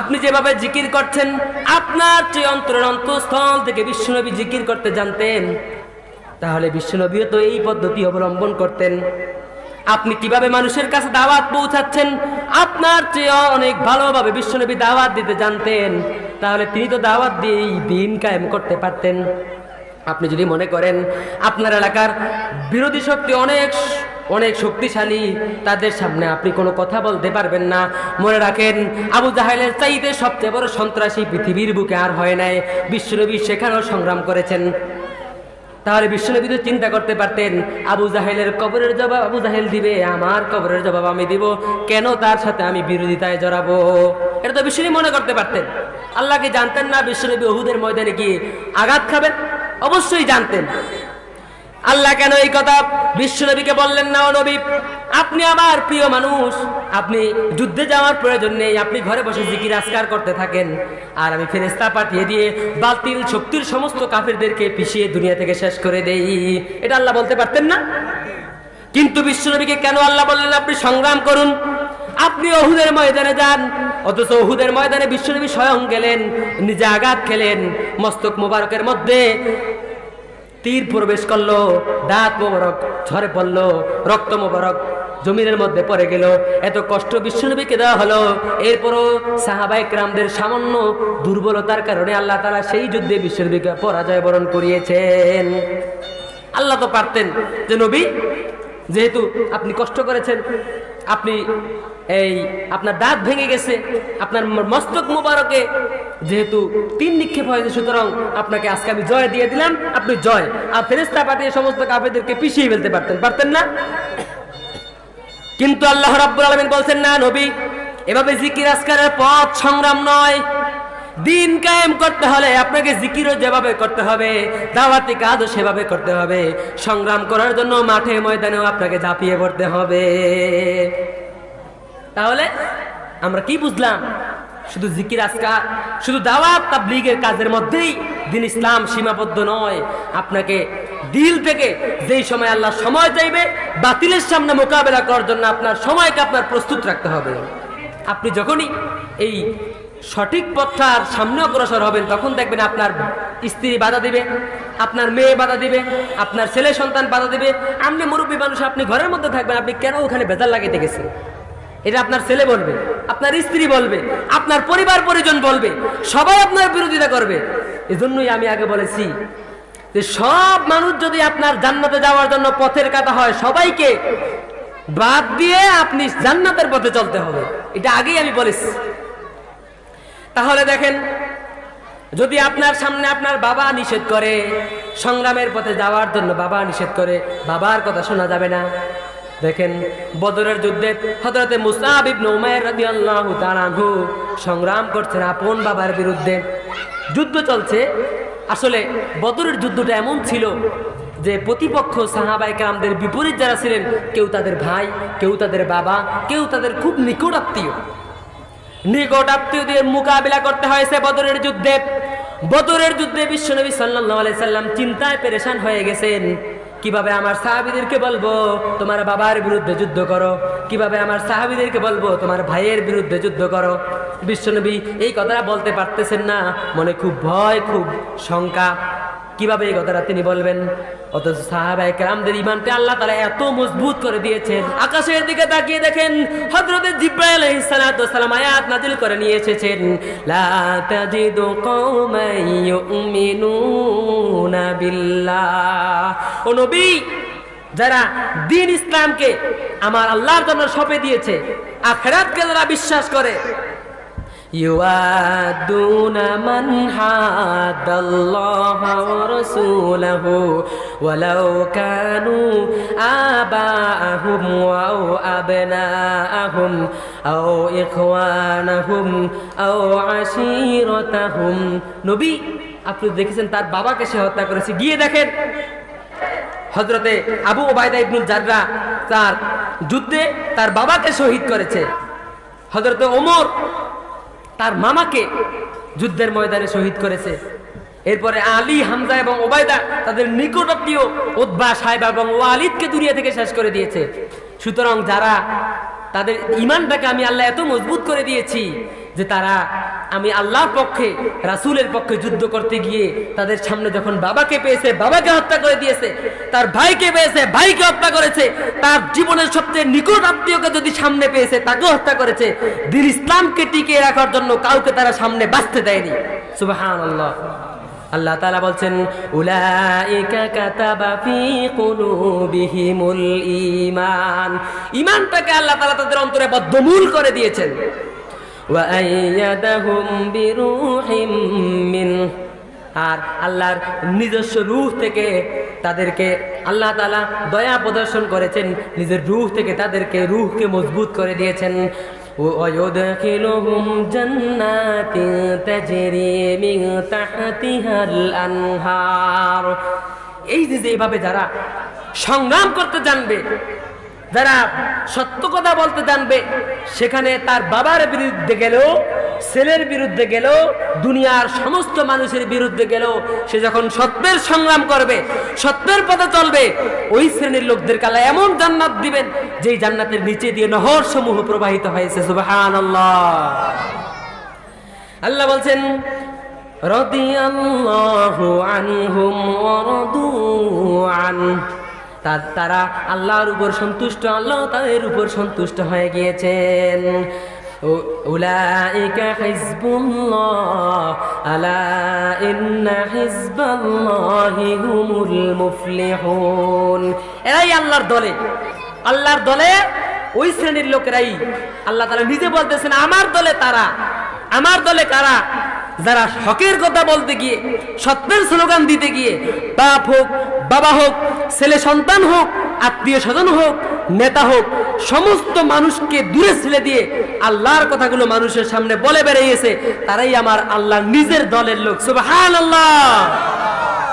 আপনি যেভাবে জিকির করছেন, আপনার যে অন্তরের অন্তঃস্থল থেকে বিশ্বনবী জিকির করতে জানতেন। তাহলে বিশ্বনবীও তো এই পদ্ধতি অবলম্বন করতেন। আপনি কীভাবে মানুষের কাছে দাওয়াত পৌঁছাচ্ছেন, আপনার চেয়ে অনেক ভালোভাবে বিশ্বনবী দাওয়াত দিতে জানতেন। তাহলে তিনি তো দাওয়াত দিয়েই দিন কায়েম করতে পারতেন। আপনি যদি মনে করেন, আপনার এলাকার বিরোধী শক্তি অনেক অনেক শক্তিশালী। তাদের সামনে আপনি কোনো কথা বলতে পারবেন না। মনে রাখেন, আবু জাহেলের চাইতে সবচেয়ে বড় সন্ত্রাসী পৃথিবীর বুকে আর হয় নাই। বিশ্বনবী সেখানেও সংগ্রাম করেছেন। তাহলে বিশ্বনবী তো চিন্তা করতে পারতেন, আবু জাহেলের কবরের জবাব আবু জাহেল দিবে, আমার কবরের জবাব আমি দিব। কেন তার সাথে আমি বিরোধিতায় জড়াবো? এটা তো বিশ্বনবী মনে করতে পারতেন। আল্লাহকে জানতেন না, বিশ্বনবী অহুদের ময়দানে গিয়ে আঘাত খাবেন? অবশ্যই জানতেন। আল্লাহ কেন এই কথা বিশ্বনবীকে বললেন না নবী? আপনি আমার প্রিয় মানুষ, আপনি যুদ্ধে যাওয়ার প্রয়োজন নেই, আপনি ঘরে বসে জিকির আসকার করতে থাকেন। আর আমি ফেরেস্তা পাঠিয়ে দিয়ে বাতিল শক্তির সমস্ত কাফেরদেরকে পিছিয়ে দুনিয়া থেকে শেষ করে দেই। এটা আল্লাহ বলতে পারতেন না? কিন্তু বিশ্বনবীকে কেন আল্লাহ বললেন, আপনি সংগ্রাম করুন। আপনি অহুদের ময়দানে যান। অথচ অহুদের ময়দানে বিশ্বনবী স্বয়ং গেলেন, নিজে আঘাত খেলেন, মস্তক মোবারকের মধ্যে তীর প্রবেশ করল, দাঁত মোবারক ঝরে পড়ল, রক্ত মোবারক জমিনের মধ্যে পড়ে গেল। এত কষ্ট বিশ্বনবীকে দেওয়া হলো। এরপরও সাহাবাইক রামদের সামান্য দুর্বলতার কারণে আল্লাহ তারা সেই যুদ্ধে বিশ্বনবীকে পরাজয় বরণ করিয়েছেন। আল্লাহ তো পারতেন যে, নবী, যেহেতু আপনি কষ্ট করেছেন, আপনি এই আপনার দাঁত ভেঙে গেছে, আপনার মস্তক মোবারকে যেহেতু তিন নিক্ষেপ হয়েছে, সুতরাং আপনাকে আজকে আমি জয় দিয়ে দিলাম। আপনি জয়। আর ফেরেস্তা পাঠিয়ে সমস্ত কাফেরদেরকে পিছিয়ে ফেলতে পারতেন। পারতেন না? কিন্তু আল্লাহ রাব্বুল আলামিন বলছেন, না নবী, এভাবে জিকির আসকারের পথ সংগ্রাম নয়। দিন কায়েম করতে হলে আপনাকে জিকিরও যেভাবে করতে হবে, দাওয়াতি কাজও সেভাবে করতে হবে। সংগ্রাম করার জন্য মাঠে ময়দানেও আপনাকে ঝাঁপিয়ে পড়তে হবে। তাহলে আমরা কি বুঝলাম? শুধু জিকির আজকার শুধু দাওয়াত তাবলীগের কাজের মধ্যেই দিন ইসলাম সীমাবদ্ধ নয়। আপনাকে দিল থেকে যেই সময় আল্লাহ সময় চাইবে, বাতিলের সামনে মোকাবেলা করার জন্য আপনার সময়কে আপনার প্রস্তুত রাখতে হবে। আপনি যখনই এই সঠিক পথটার সামনে অগ্রসর হবেন, তখন দেখবেন আপনার স্ত্রী বাধা দিবে, আপনার মেয়ে বাধা দিবে, আপনার ছেলে সন্তান বাধা দিবে। আপনি মুরব্বী মানুষ, আপনি ঘরের মধ্যে থাকবেন, আপনি কেন ওখানে বেজাল লাগাইতে গেছেন? এটা আপনার ছেলে বলবে, আপনার স্ত্রী বলবে, আপনার পরিবার পরিজন বলবে, সবাই আপনার বিরোধিতা করবে। এজন্যই আমি আগে বলেছি যে সব মানুষ যদি আপনার জান্নাতে যাওয়ার জন্য পথের কাটা হয়, সবাইকে বাদ দিয়ে আপনি জান্নাতের পথে চলতে হবে। এটা আগেই আমি বলেছি। তাহলে দেখেন, যদি আপনার সামনে আপনার বাবা নিষেধ করে, সংগ্রামের পথে যাওয়ার জন্য বাবা নিষেধ করে, বাবার কথা শোনা যাবে না। দেখেন বদরের যুদ্ধে হযরতে মুসাব ইবনে উমাইর সংগ্রাম করছেন আপন বাবার বিরুদ্ধে। যুদ্ধ চলছে। আসলে বদরের যুদ্ধটা এমন ছিল যে প্রতিপক্ষ সাহাবাই কামদের বিপরীত যারা ছিলেন, কেউ তাদের ভাই, কেউ তাদের বাবা, কেউ তাদের খুব নিকট আত্মীয়। নিকট আত্মীয়দের মোকাবিলা করতে হয়েছে বদরের যুদ্ধে। বদরের যুদ্ধে বিশ্বনবী আলাইহি সাল্লাম চিন্তায় পেরেশান হয়ে গেছেন। কীভাবে আমার সাহাবিদেরকে বলব, তোমার বাবার বিরুদ্ধে যুদ্ধ করো? কীভাবে আমার সাহাবিদেরকে বলব, তোমার ভাইয়ের বিরুদ্ধে যুদ্ধ করো? বিশ্বনবী এই কথাটা বলতে পারতেছেন না। মনে খুব ভয়, খুব শঙ্কা। কীভাবে এই কথাটা তিনি বলবেন? অথচ সাহাবাই কেরামদের ইমানটা আল্লাহ তালা এত মজবুত করে দিয়েছেন। আকাশের দিকে তাকিয়ে দেখেন, হযরত জিব্রাইল আয়াত নাজিল করে নিয়ে এসেছেন। যারা দিন ইসলামকে আমার আল্লাহর জন্য সঁপে দিয়েছে, আখেরাতকে যারা বিশ্বাস করে يوادون من حاد الله ورسوله ولو كانوا آباءهم أو أبناءهم أو إخوانهم أو عشيرتهم নবী আপনি দেখেছেন তার বাবাকে সে হত্যা করেছে গিয়ে দেখেন হজরতে আবু ওবায়দা ইবনুল জাররা তার যুদ্ধে তার বাবাকে শহীদ করেছে হজরতে ওমর তার মামাকে যুদ্ধের ময়দানে শহীদ করেছে। এরপরে আলী, হামজা এবং ওবায়দা তাদের নিকটাত্মীয় উদ্বা সাহেব এবং ওয়ালিদকে দুনিয়া থেকে শেষ করে দিয়েছে। সুতরাং যারা তাদের ইমানটাকে আমি আল্লাহ এত মজবুত করে দিয়েছি যে তারা, আমি আল্লাহর পক্ষে, রাসুলের পক্ষে যুদ্ধ করতে গিয়ে তাদের সামনে যখন বাবাকে পেয়েছে, বাবাকে হত্যা করে দিয়েছে, তার ভাইকে পেয়েছে, ভাইকে হত্যা করেছে, তার জীবনের সবচেয়ে নিকট আত্মীয়কে যদি সামনে পেয়েছে, তাকেও হত্যা করেছে, দিল ইসলামকে টিকিয়ে রাখার জন্য কাউকে তারা সামনে বাঁচতে দেয়নি। সুবাহান আল্লাহ আল্লাহ তালা বলছেন ইমানটাকে আল্লাহ তালা তাদের অন্তরে বদ্ধমূল করে দিয়েছেন। আর আল্লাহর নিজস্ব রূহ থেকে তাদেরকে আল্লাহ তালা দয়া প্রদর্শন করেছেন নিজের রূহ থেকে তাদেরকে রূহকে মজবুত করে দিয়েছেন ويدخلهم جنات تجري من تحتها الأنهار এই যে যে এইভাবে যারা সংগ্রাম করতে জানবে যারা সত্য কথা বলতে জানবে, সেখানে তার বাবার বিরুদ্ধে গেলেও, ছেলের বিরুদ্ধে গেলেও, দুনিয়ার সমস্ত মানুষের বিরুদ্ধে গেলেও, সে যখন সত্যের সংগ্রাম করবে, সত্যের পথে চলবে, ওই শ্রেণির লোকদের কালা এমন জান্নাত দিবেন, যেই জান্নাতের নিচে দিয়ে নহর সমূহ প্রবাহিত হয়েছে। সুবাহান আল্লাহ বলছেন আনহুম ওয়া রাদু আন তা- তারা আল্লাহর উপর সন্তুষ্ট, আল্লাহ তাদের উপর সন্তুষ্ট হয়ে গিয়েছেন। উ- উলাইকা হিজবুল্লাহ, আলা ইন্না হিজবাল্লাহি হুমুল মুফলিহুন। এরাই আল্লাহর দলে। আল্লাহর দলে ওই শ্রেণির লোকেরাই আল্লাহ তাআলা নিজে বলতেছেন, আমার দলে তারা, আমার দলে কারা? যারা হকের কথা বলতে গিয়ে, সত্যের স্লোগান দিতে গিয়ে, বাপ হোক, বাবা হোক, ছেলে সন্তান হোক, আত্মীয় স্বজন হোক, নেতা হোক, সমস্ত মানুষকে দূরে ছেলে দিয়ে আল্লাহর কথাগুলো মানুষের সামনে বলে বেড়িয়েছে তারাই আমার আল্লাহ নিজের দলের লোক। সুবহানাল্লাহ!